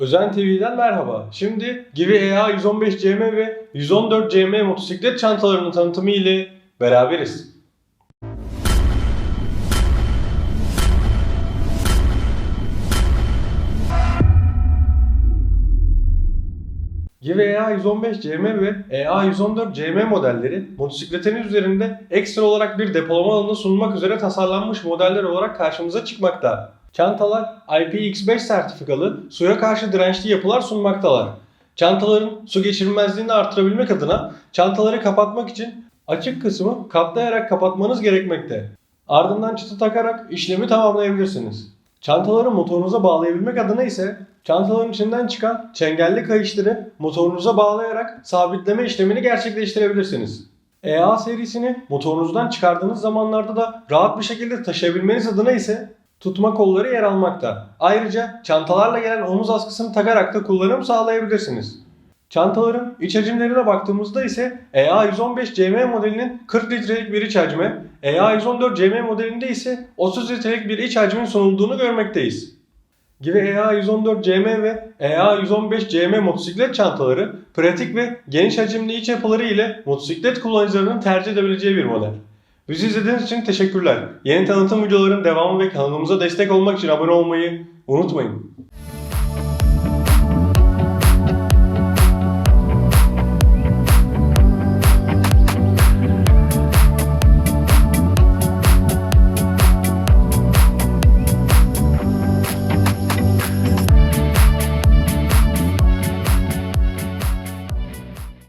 Özen TV'den merhaba. Şimdi Gibi EA 115 CM ve 114 CM motosiklet çantalarının tanıtımı ile beraberiz. Give EA 115 CM ve EA 114 CM modelleri motosikletin üzerinde ekstra olarak bir depolama alanı sunmak üzere tasarlanmış modeller olarak karşımıza çıkmakta. Çantalar IPX5 sertifikalı suya karşı dirençli yapılar sunmaktalar. Çantaların su geçirmezliğini artırabilmek adına çantaları kapatmak için açık kısmı katlayarak kapatmanız gerekmekte. Ardından çıtı takarak işlemi tamamlayabilirsiniz. Çantaları motorunuza bağlayabilmek adına ise çantaların içinden çıkan çengelli kayışları motorunuza bağlayarak sabitleme işlemini gerçekleştirebilirsiniz. EA serisini motorunuzdan çıkardığınız zamanlarda da rahat bir şekilde taşıyabilmeniz adına ise tutma kolları yer almakta. Ayrıca çantalarla gelen omuz askısını takarak da kullanım sağlayabilirsiniz. Çantaların iç hacimlerine baktığımızda ise EA 115 CM modelinin 40 litrelik bir iç hacmi, EA 114 CM modelinde ise 30 litrelik bir iç hacmin sunulduğunu görmekteyiz. Gibi EA 114 CM ve EA 115 CM motosiklet çantaları pratik ve geniş hacimli iç yapıları ile motosiklet kullanıcılarının tercih edebileceği bir model. Bizi izlediğiniz için teşekkürler. Yeni tanıtım videoların devamı ve kanalımıza destek olmak için abone olmayı unutmayın.